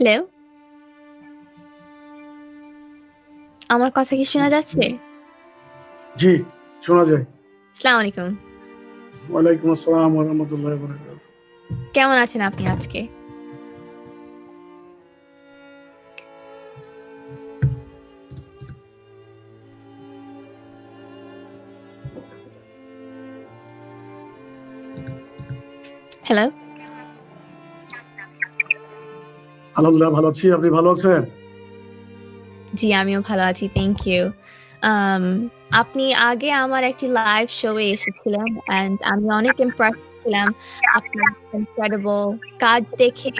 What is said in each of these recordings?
Hello? আমার কথা কি শোনা যাচ্ছে? জি, শোনা যায়। আসসালামু আলাইকুম। ওয়ালাইকুম আসসালাম ওয়া রাহমাতুল্লাহি ওয়া বারাকাতুহু। কেমন আছেন আপনি আজকে? হ্যালো? আলহামদুলিল্লাহ ভালো আছি। আপনি ভালো আছেন? জি, আমিও ভালো আছি। Thank you. আম আপনি আগে আমার একটি লাইভ শো এ এসেছিলেন এন্ড আমি অনেক ইমপ্রেস ছিলাম আপনার ইনক্রেডিবল কাজ দেখে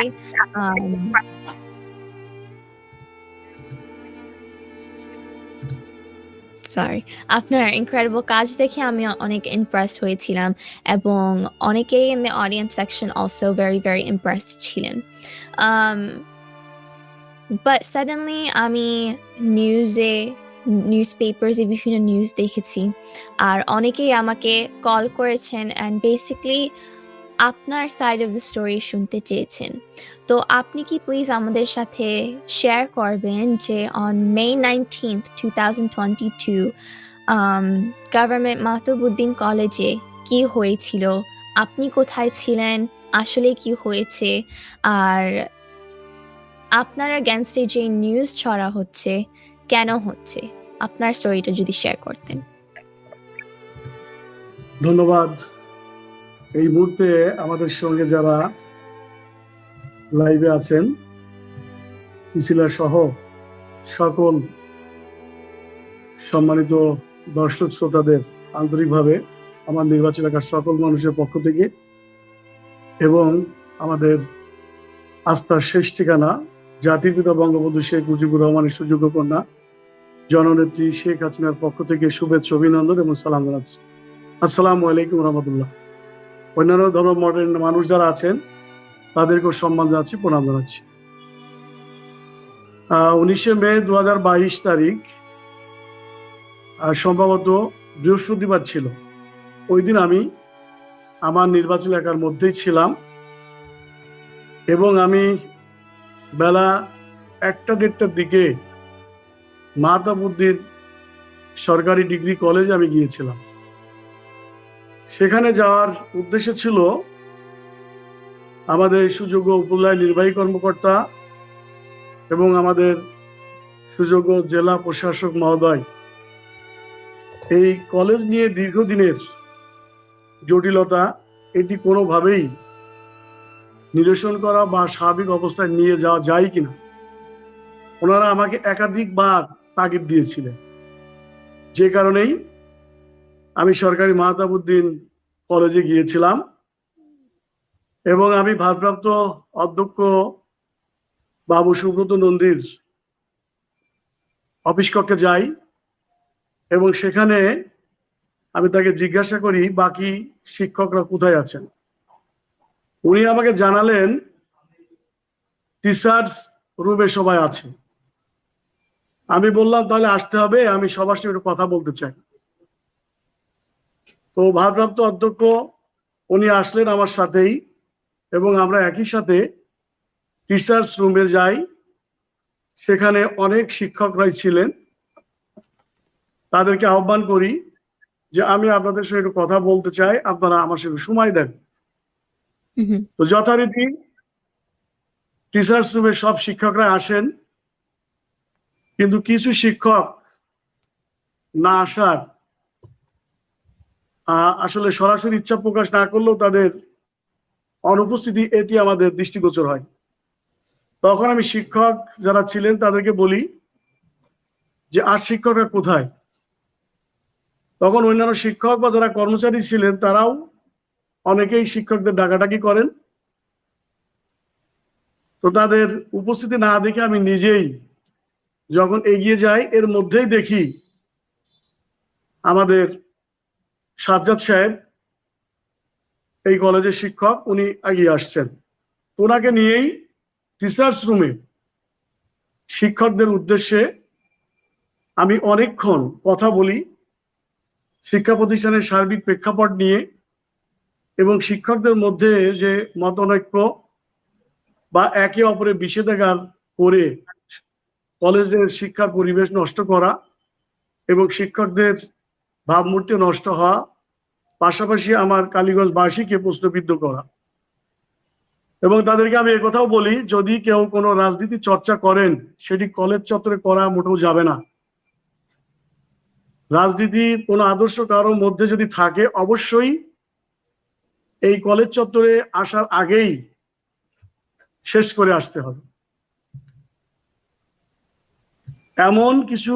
সরি। আপনার ইনক্রেডিবল কাজ দেখে আমি অনেক ইমপ্রেস হয়েছিলাম এবং অনেকেই in the audience section also very, very impressed ছিলেন। আম বাট সাডেনলি আমি নিউজে নিউজ পেপারস এ বিভিন্ন নিউজ দেখেছি। আর অনেকেই আমাকে কল করেছেন অ্যান্ড বেসিক্যালি আপনার সাইড অফ দ্য স্টোরি শুনতে চেয়েছেন। তো আপনি কি প্লিজ আমাদের সাথে শেয়ার করবেন যে on May 19th 2022 um government Mahtabuddin কলেজে কি হয়েছিল? আপনি কোথায় ছিলেন? আসলে কি হয়েছে? আর আপনার এ যে নিউজ ছড়া হচ্ছে, কেন হচ্ছে? আপনার স্টোরিটা যদি শেয়ার করতেন। ধন্যবাদ। এই মুহূর্তে আমাদের সঙ্গে যারা লাইভে আছেন, ইসিলা সহ সকল সম্মানিত দর্শক শ্রোতাদের আন্তরিকভাবে আমার নির্বাচন এলাকার সকল মানুষের পক্ষ থেকে এবং আমাদের আস্থার শেষ ঠিকানা জাতির পিতা বঙ্গবন্ধু শেখ মুজিবুর রহমানের সুযোগ্য কন্যা জননেত্রী শেখ হাসিনার পক্ষ থেকে শুভেচ্ছা অভিনন্দন এবং সালাম জানাচ্ছি। আসসালামু আলাইকুম রহমতুল্লাহ। অন্যান্য ধর্ম মডার্ন মানুষ যারা আছেন, তাদেরকেও সম্মান জানাচ্ছি, প্রণাম জানাচ্ছি। উনিশে মে দু হাজার বাইশ তারিখ সম্ভবত বৃহস্পতিবার ছিল। ওই দিন আমি আমার নির্বাচন এলাকার মধ্যেই ছিলাম এবং আমি বেলা একটা দেড়টার দিকে মাতাবুদ্দিন সরকারি ডিগ্রি কলেজে আমি গিয়েছিলাম। সেখানে যাওয়ার উদ্দেশ্য ছিল আমাদের সুযোগ্য উপজেলা নির্বাহী কর্মকর্তা এবং আমাদের সুযোগ্য জেলা প্রশাসক মহোদয়। এই কলেজ নিয়ে দীর্ঘদিনের জটিলতা এটি কোনোভাবেই নিরসন করা বা স্বাভাবিক অবস্থায় নিয়ে যাওয়া যায় কিনা। ওনারা আমাকে একাধিকবার তাগিদ দিয়েছিলেন। যে কারণেই আমি সরকারি মাহতাবুদ্দিন কলেজে গিয়েছিলাম এবং আমি ভারপ্রাপ্ত অধ্যক্ষ বাবু সুব্রত নন্দীর অফিস কক্ষে যাই এবং সেখানে আমি তাকে জিজ্ঞাসা করি, বাকি শিক্ষকরা কোথায় আছেন? উনি আমাকে জানালেন, টিচার্স রুমে সবাই আছে। আমি বললাম, তাহলে আসতে হবে, আমি সবার সঙ্গে কথা বলতে চাই। তো ভারপ্রাপ্ত অধ্যক্ষ উনি আসলেন আমার সাথেই এবং আমরা একই সাথে টিচার্স রুমে যাই। সেখানে অনেক শিক্ষকরাই ছিলেন। তাদেরকে আহ্বান করি যে আমি আপনাদের সঙ্গে একটু কথা বলতে চাই আপনারা আমার সঙ্গে সময় দেন। তো যথারীতি টিচার্স রুমে সব শিক্ষকরা আসেন কিন্তু কিছু শিক্ষক না আসার আসলে সরাসরি ইচ্ছা প্রকাশ না করলেও তাদের অনুপস্থিতি এটি আমাদের দৃষ্টিগোচর হয়। তখন আমি শিক্ষক যারা ছিলেন তাদেরকে বলি যে, আর শিক্ষকরা কোথায়? তখন অন্যান্য শিক্ষক বা যারা কর্মচারী ছিলেন তারাও অনেকেই শিক্ষকদের ডাকাডাকি করেন। তো তাদের উপস্থিতি না দেখে আমি নিজেই যখন এগিয়ে যাই, এর মধ্যেই দেখি আমাদের সাজ্জাদ সাহেব, এই কলেজের শিক্ষক, উনি এগিয়ে আসছেন। ওনাকে নিয়েই টিচার্স রুমে শিক্ষকদের উদ্দেশ্যে আমি অনেকক্ষণ কথা বলি। শিক্ষা প্রতিষ্ঠানের সার্বিক প্রেক্ষাপট নিয়ে এবং শিক্ষকদের মধ্যে যে মতনৈক্য বা একে অপরের বিষেধাগার করে কলেজের শিক্ষার পরিবেশ নষ্ট করা এবং শিক্ষকদের ভাবমূর্তি নষ্ট হওয়া, পাশাপাশি আমার কালীগঞ্জ কালীগঞ্জবাসীকে প্রশ্নবিদ্ধ করা। এবং তাদেরকে আমি কথাও বলি, যদি কেউ কোনো রাজনীতি চর্চা করেন, সেটি কলেজ চত্বরে করা মোটেও যাবে না। রাজনীতির কোনো আদর্শ কারোর মধ্যে যদি থাকে, অবশ্যই এই কলেজ চত্বরে আসার আগেই শেষ করে আসতে হবে। এমন কিছু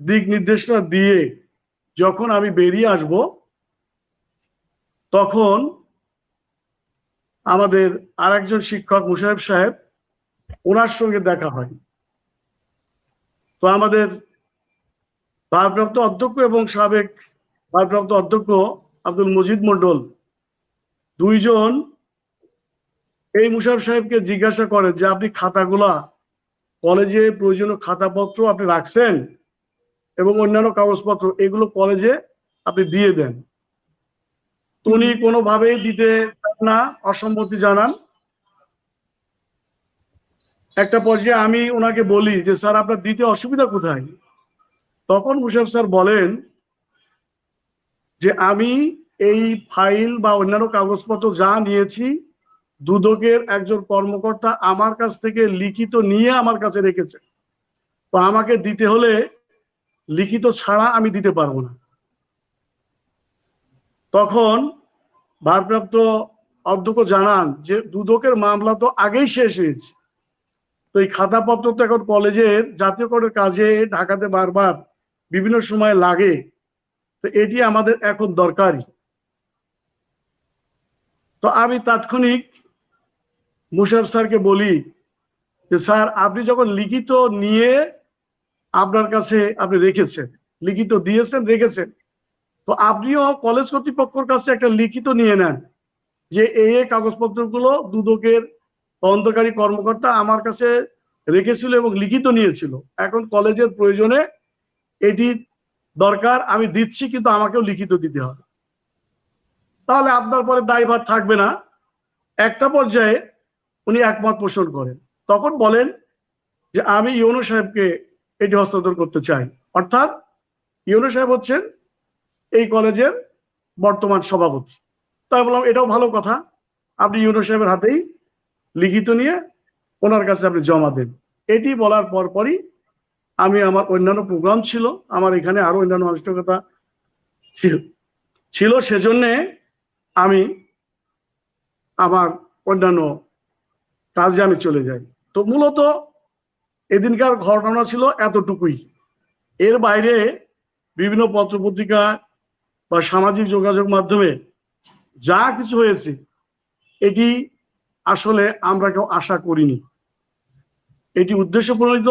দিক নির্দেশনা দিয়ে যখন আমি বেরিয়ে আসব, তখন আমাদের আর একজন শিক্ষক মুশাহেব সাহেব ওনার সঙ্গে দেখা হয়। তো আমাদের ভারপ্রাপ্ত অধ্যক্ষ এবং সাবেক ভারপ্রাপ্ত অধ্যক্ষ আব্দুল মজিদ মন্ডল দুইজন এই মুশারফ সাহেবকে জিজ্ঞাসা করে যে, আপনি খাতাগুলা কলেজে প্রয়োজনীয় খাতাপত্র আপনি রাখছেন? এবং অন্যান্য কাগজপত্র এগুলো কলেজে আপনি দিয়ে দেন। উনি কোনোভাবেই দিতে না অসম্মতি জানান। একটা পর্যায়ে আমি ওনাকে বলি যে স্যার আপনার দিতে অসুবিধা কোথায়? তখন মুশাফ স্যার বলেন যে আমি এই ফাইল বা অন্যান্য কাগজপত্র যা নিয়েছি দুদকের একজন কর্মকর্তা আমার কাছ থেকে লিখিত নিয়ে আমার কাছে রেখেছে। তো আমাকে দিতে হলে লিখিত ছাড়া আমি দিতে পারব না। তখন ভারপ্রাপ্ত অধ্যক্ষ জানান যে, দুদকের মামলা তো আগেই শেষ হয়েছে। তো এই খাতাপত্র তো এখন কলেজের জাতীয়করণের কাজে ঢাকাতে বারবার বিভিন্ন সময় লাগে। তো এটি আমাদের এখন দরকারি তো আমি তাৎক্ষণিক মুশারফ স্যারকে বলি যে, স্যার, আপনি যখন লিখিত নিয়ে আপনার কাছে আপনি রেখেছেন, লিখিত দিয়েছেন, রেখেছেন। তো আপনিও কলেজ কর্তৃপক্ষের কাছে একটা লিখিত নিয়ে নেন যে এই কাগজপত্রগুলো দুদকের তদন্তকারী কর্মকর্তা আমার কাছে রেখেছিল এবং লিখিত নিয়েছিল। এখন কলেজের প্রয়োজনে এটি দরকার, আমি দিচ্ছি কিন্তু আমাকেও লিখিত দিতে হবে। তাহলে আপনার পরে দায়ভার থাকবে না। একটা পর্যায়ে উনি একমত পোষণ করেন। তখন বলেন যে আমি ইউনো সাহেবকে এটি হস্তান্তর করতে চাই। অর্থাৎ ইউনো সাহেব হচ্ছেন এই কলেজের বর্তমান সভাপতি। তাই বললাম, এটাও ভালো কথা। আপনি ইউনো সাহেবের হাতেই লিখিত নিয়ে ওনার কাছে আপনি জমা দেন। এটি বলার পর পরই আমি আমার অন্যান্য প্রোগ্রাম ছিল, আমার এখানে আরও অন্যান্য আনুষ্ঠানিকতা ছিল। ছিল সেজন্যে আমি আমার অন্যান্য কাজে আমি চলে যাই। তো মূলত এদিনকার ঘটনা ছিল এতটুকুই। এর বাইরে বিভিন্ন পত্রপত্রিকা বা সামাজিক যোগাযোগ মাধ্যমে যা কিছু হয়েছে, এটি আসলে আমরা কেউ আশা করিনি। এটি উদ্দেশ্য প্রণীত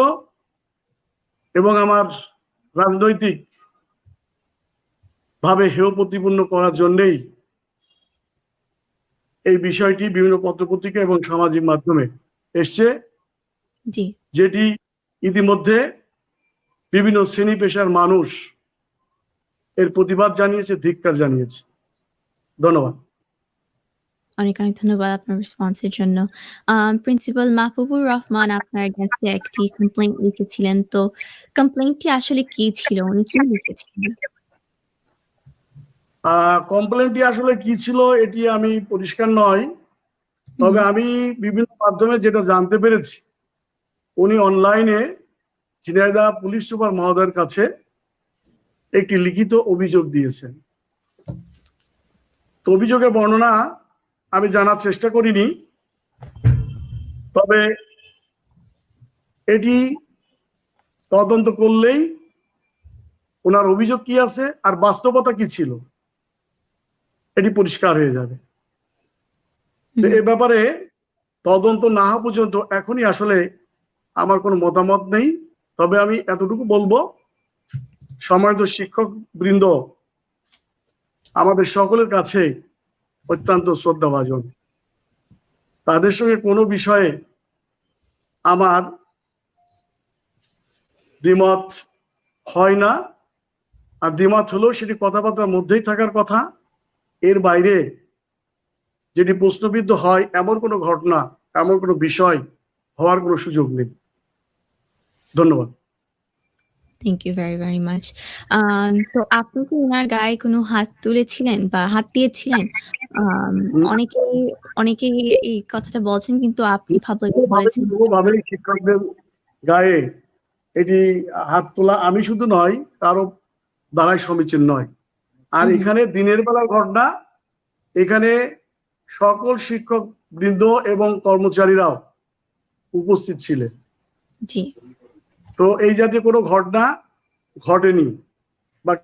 এবং আমার রাজনৈতিক ভাবে হেয় প্রতিপন্ন করার জন্যেই এই বিষয়টি বিভিন্ন পত্রপত্রিকা এবং সামাজিক মাধ্যমে এসছে। জি। যেটি ইতিমধ্যে বিভিন্ন শ্রেণি পেশার মানুষ এর প্রতিবাদ জানিয়েছে ধিক্কার জানিয়েছে। ধন্যবাদ। অনেক অনেক ধন্যবাদ আপনার রেসপন্সের জন্য। প্রিন্সিপাল মাহবুবুর রহমান আপনার কাছে একটি কমপ্লেইন্ট লিখেছিলেন। তো কমপ্লেইন্টটি আসলে কি ছিল? উনি কি লিখেছিলেন? কমপ্লেনটি আসলে কি ছিল এটি আমি পরিষ্কার নয়। তবে আমি বিভিন্ন মাধ্যমে যেটা জানতে পেরেছি উনি অনলাইনে ঝিনাইদা পুলিশ সুপার মহোদয়ের কাছে একটি লিখিত অভিযোগ দিয়েছেন। তো অভিযোগের বর্ণনা আমি জানার চেষ্টা করিনি তবে এটি তদন্ত করলেই ওনার অভিযোগ কি আছে আর বাস্তবতা কি ছিল এটি পরিষ্কার হয়ে যাবে। এ ব্যাপারে তদন্ত না হওয়া পর্যন্ত এখনই আসলে আমার কোনো মতামত নেই। তবে আমি এতটুকু বলব সম্মানিত শিক্ষক বৃন্দ আমাদের সকলের কাছে অত্যন্ত শ্রদ্ধাভাজন। তাদের সঙ্গে কোনো বিষয়ে আমার দ্বিমত হয় না। আর দ্বিমত হলেও সেটি কথাবার্তার মধ্যেই থাকার কথা। এর বাইরে যেটি প্রশ্নবিদ্ধ হয়, এমন কোনো ঘটনা, এমন কোনো বিষয় হওয়ার কোনো সুযোগ নেই। ধন্যবাদ। Thank you very very much তো আপনি কি ওনার গায়ে কোনো হাত তুলেছিলেন বা হাত দিয়েছিলেন? Um, হুম। অনেকেই অনেকেই এই কথাটা বলছেন কিন্তু আপনি বলেছেন। ভাবে শিক্ষকদের গায়ে এটি হাত তোলা আমি শুধু নয় তারও দ্বারাই সমীচীন নয়। আর এখানে দিনের বেলার ঘটনা এখানে সকল শিক্ষক বৃন্দ এবং কর্মচারীরাও উপস্থিত ছিলেন। জি। তো এই জাতীয় কোনো ঘটনা ঘটেনি বা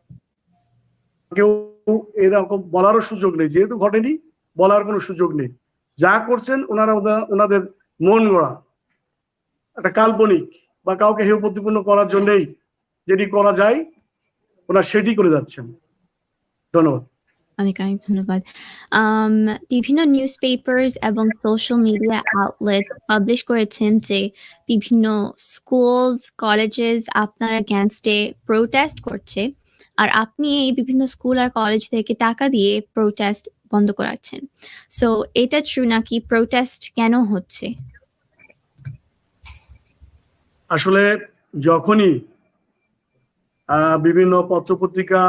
কেউ এরকম বলারও সুযোগ নেই। যেহেতু ঘটেনি, বলার কোনো সুযোগ নেই। যা করছেন ওনারা ওনা- ওনাদের মন গড়া। একটা কাল্পনিক বা কাউকে হেয় প্রতিপন্ন করার জন্যই যেটি করা যায়, ওনারা সেটি করে যাচ্ছেন। ধন্যবাদ। অনেক অনেক ধন্যবাদ। বিভিন্ন নিউজ পেপার্স এবং সোশ্যাল মিডিয়া আউটলেট পাবলিশ করেছেন যে বিভিন্ন স্কুলস কলেজেস আপনার অ্যাগেনস্টে প্রোটেস্ট করছে। আর আপনি এই বিভিন্ন স্কুল আর কলেজ থেকে টাকা দিয়ে প্রোটেস্ট বন্ধ করাচ্ছেন। সো এটা ট্রু নাকি প্রোটেস্ট কেন হচ্ছে? আসলে যখনই বিভিন্ন পত্রপত্রিকা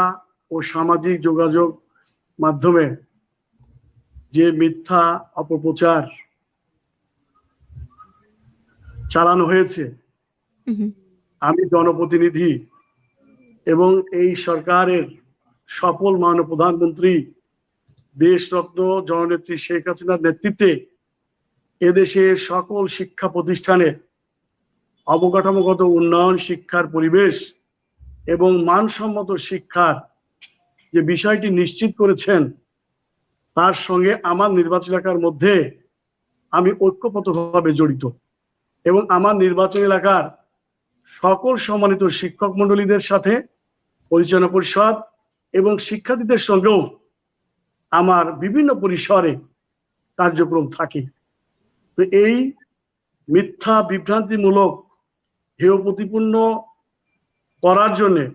ও সামাজিক যোগাযোগ মাধ্যমে যে মিথ্যা অপপ্রচার চালানো হয়েছে আমি জনপ্রতিনিধি এবং এই সরকারের সফল মাননীয় প্রধানমন্ত্রী দেশরত্ন জননেত্রী শেখ হাসিনার নেতৃত্বে এদেশের সকল শিক্ষা প্রতিষ্ঠানে অবকাঠামোগত উন্নয়ন শিক্ষার পরিবেশ এবং মানসম্মত শিক্ষার যে বিষয়টি নিশ্চিত করেছেন, তার সঙ্গে আমার নির্বাচন এলাকার মধ্যে আমি ঐক্যপতভাবে জড়িত এবং আমার নির্বাচন এলাকার সকল সম্মানিত শিক্ষক মন্ডলীদের সাথে পরিচালনা পরিষদ এবং শিক্ষার্থীদের সঙ্গেও আমার বিভিন্ন পরিসরে কার্যক্রম থাকে। তো এই মিথ্যা বিভ্রান্তিমূলক, হেয় প্রতিপূর্ণ করার জন্যে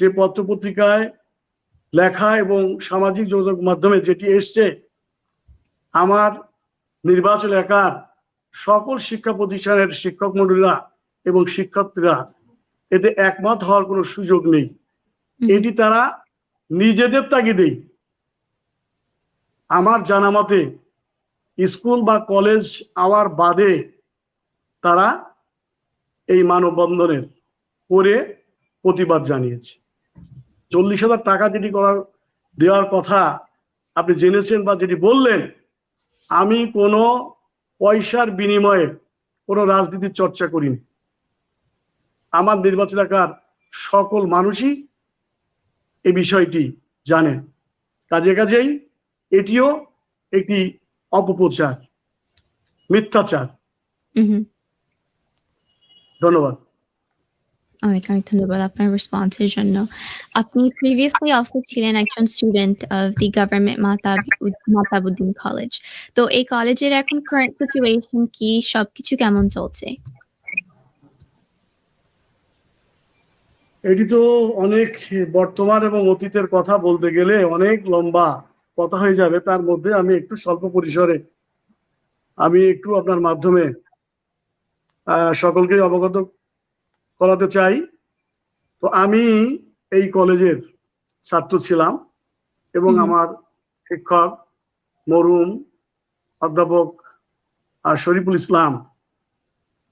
যে পত্রপত্রিকায় লেখা এবং সামাজিক যোগাযোগ মাধ্যমে যেটি এসছে আমার নির্বাচন এলাকার সকল শিক্ষা প্রতিষ্ঠানের শিক্ষক মন্ডলীরা এবং শিক্ষার্থীরা এতে একমত হওয়ার কোনো সুযোগ নেই। এটি তারা নিজেদের তাগিদেই। আমার জানা মতে স্কুল বা কলেজ আওয়ার বাদে তারা এই মানববন্ধনের করে প্রতিবাদ জানিয়েছে। চল্লিশ হাজার টাকা যেটি করার দেওয়ার কথা আপনি জেনেছেন বা যেটি বললেন আমি কোনো পয়সার বিনিময়ে কোনো রাজনীতির চর্চা করিনি। আমার নির্বাচন এলাকার সকল মানুষই এই বিষয়টি জানেন। কাজে কাজেই এটিও একটি অপপ্রচার মিথ্যাচার। ধন্যবাদ। অনেক অনেক ধন্যবাদ আপনার রেসপন্সের জন্য। আপনি প্রিভিয়াসলি অলসো ছিলেন একজন স্টুডেন্ট অফ দি গভর্নমেন্ট মাতা মাতাবুদ্দিন কলেজ তো এই কলেজের এখন কারেন্ট সিচুয়েশন কি? সবকিছু কেমন চলছে? এটি তো অনেক বর্তমান এবং অতীতের কথা বলতে গেলে অনেক লম্বা কথা হয়ে যাবে। তার মধ্যে আমি একটু স্বল্প পরিসরে আমি একটু আপনার মাধ্যমে সকলকে অবগত করাতে চাই। তো আমি এই কলেজের ছাত্র ছিলাম এবং আমার শিক্ষক মরুম অধ্যাপক আর শরীফুল ইসলাম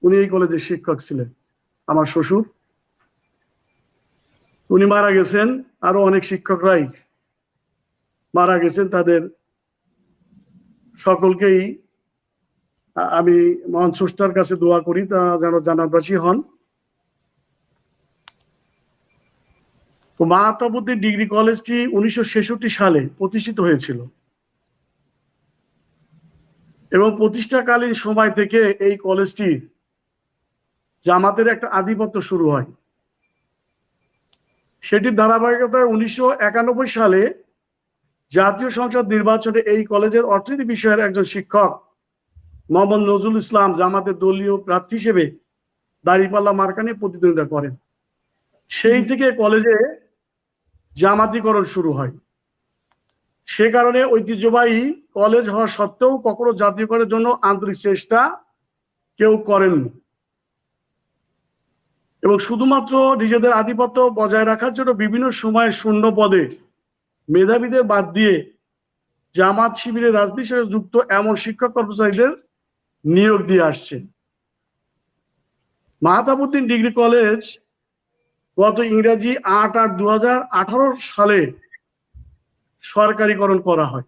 উনি এই কলেজের শিক্ষক ছিলেন আমার শ্বশুর। উনি মারা গেছেন আরও অনেক শিক্ষকরাই মারা গেছেন তাদের সকলকেই আমি মহান স্রষ্টার কাছে দোয়া করি তা যেন জানাবাসী হন। তো মাতাবুদ্দিন ডিগ্রি কলেজটি উনিশশো ছেষট্টি সালে প্রতিষ্ঠিত হয়েছিল। এবং প্রতিষ্ঠাকালীন সময় থেকে এই কলেজটি জামাতের একটা আধিপত্য শুরু হয়। সেটির ধারাবাহিকতায় উনিশশো একানব্বই সালে জাতীয় সংসদ নির্বাচনে এই কলেজের অর্থনীতি বিষয়ের একজন শিক্ষক মোহাম্মদ নজরুল ইসলাম জামাতের দলীয় প্রার্থী হিসেবে দাঁড়িপাল্লা মার্কা নিয়ে প্রতিদ্বন্দ্বিতা করেন। সেই থেকে কলেজে জামাতিকরণ শুরু হয়। সে কারণে ঐতিহ্যবাহী কলেজ হওয়া সত্ত্বেও কখনো জাতীয়করণের জন্য আন্তরিক চেষ্টা কেউ করেননি। এবং শুধুমাত্র নিজেদের আধিপত্য বজায় রাখার জন্য বিভিন্ন সময়ে শূন্য পদে মেধাবীদের বাদ দিয়ে জামাত শিবিরের রাজনীতির সাথে যুক্ত এমন শিক্ষক কর্মচারীদের নিয়োগ দিয়ে আসছেন। মাহতাবুদ্দিন ডিগ্রি কলেজ গত ইংরেজি আট আট দু সালে সরকারিকরণ করা হয়।